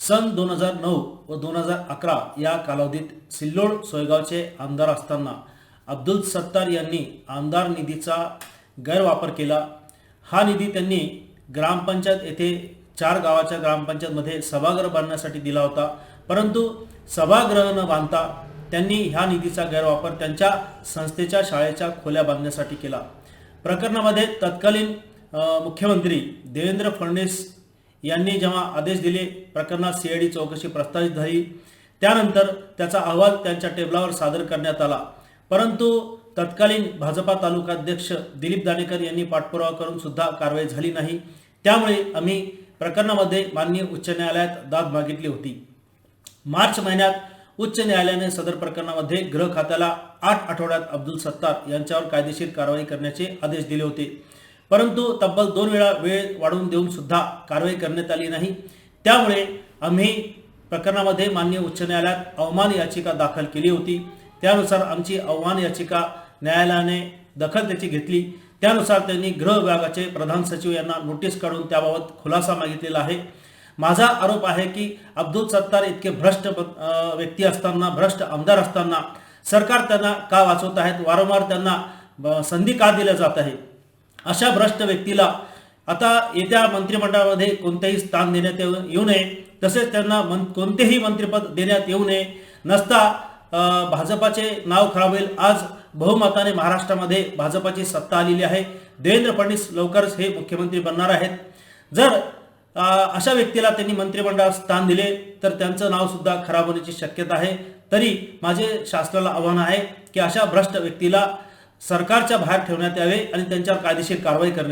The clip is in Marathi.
सन दोन हजार नऊ व दोन हजार अकरा या कालावधीत सिल्लोड सोयगावचे आमदार असताना अब्दुल सत्तार यांनी आमदार निधीचा गैरवापर केला. हा निधी त्यांनी ग्रामपंचायत येथे चार गावाच्या ग्रामपंचायतमध्ये सभागृह बांधण्यासाठी दिला होता. परंतु सभागृह न बांधता त्यांनी ह्या निधीचा गैरवापर त्यांच्या संस्थेच्या शाळेच्या खोल्या बांधण्यासाठी केला. प्रकरणामध्ये तत्कालीन मुख्यमंत्री देवेंद्र फडणवीस यांनी जेव्हा आदेश दिले प्रकरणात सीआयडी चौकशी प्रस्तावित झाली. त्यानंतर त्याचा अहवाल त्यांच्या टेबलावर सादर करण्यात आला. परंतु तत्कालीन भाजपा तालुकाध्यक्ष दिलीप दाणेकर यांनी पाठपुरावा करून सुद्धा कारवाई झाली नाही. त्यामुळे आम्ही प्रकरणामध्ये माननीय उच्च न्यायालयात दाद मागितली होती. मार्च महिन्यात उच्च न्यायालयाने सदर प्रकरणामध्ये गृह खात्याला आठ आठवड्यात अब्दुल सत्तार यांच्यावर कायदेशीर कारवाई करण्याचे आदेश दिले होते. परंतु तब्बल दोन वेळा वेळ वाढवून देऊन सुद्धा कारवाई करण्यात आली नाही. त्यामुळे आम्ही प्रकरणामध्ये मान्य उच्च न्यायालयात अवमान याचिका दाखल केली होती. त्यानुसार आमची अवमान याचिका न्यायालयाने दखल त्याची घेतली. त्यानुसार त्यांनी गृह विभागाचे प्रधान सचिव यांना नोटीस काढून त्याबाबत खुलासा मागितलेला आहे. माझा आरोप आहे की अब्दुल सत्तार इतके भ्रष्ट व्यक्ती असताना भ्रष्ट आमदार असताना सरकार त्यांना का वाचवत आहेत? वारंवार त्यांना ब- संधी का दिल्या जात आहे अशा भ्रष्ट व्यक्तीला आता येत्या मंत्रिमंडळामध्ये कोणतेही स्थान देण्यात येऊ येऊ नये. तसेच त्यांना मन कोणतेही मंत्रिपद देण्यात येऊ नये. नसता भाजपाचे नाव खराब होईल आज बहुमताने महाराष्ट्रामध्ये भाजपाची सत्ता आलेली आहे. देवेंद्र फडणवीस लवकरच हे मुख्यमंत्री बनणार आहेत. जर अशा व्यक्तीला त्यांनी मंत्रिमंडळात स्थान दिले तर त्यांचं नावसुद्धा खराब होण्याची शक्यता आहे. तरी माझे शासनाला आव्हान आहे की अशा भ्रष्ट व्यक्तीला सरकारच्या बाहेर ठेवण्यात यावे आणि त्यांच्यावर कायदेशीर कारवाई करण्यात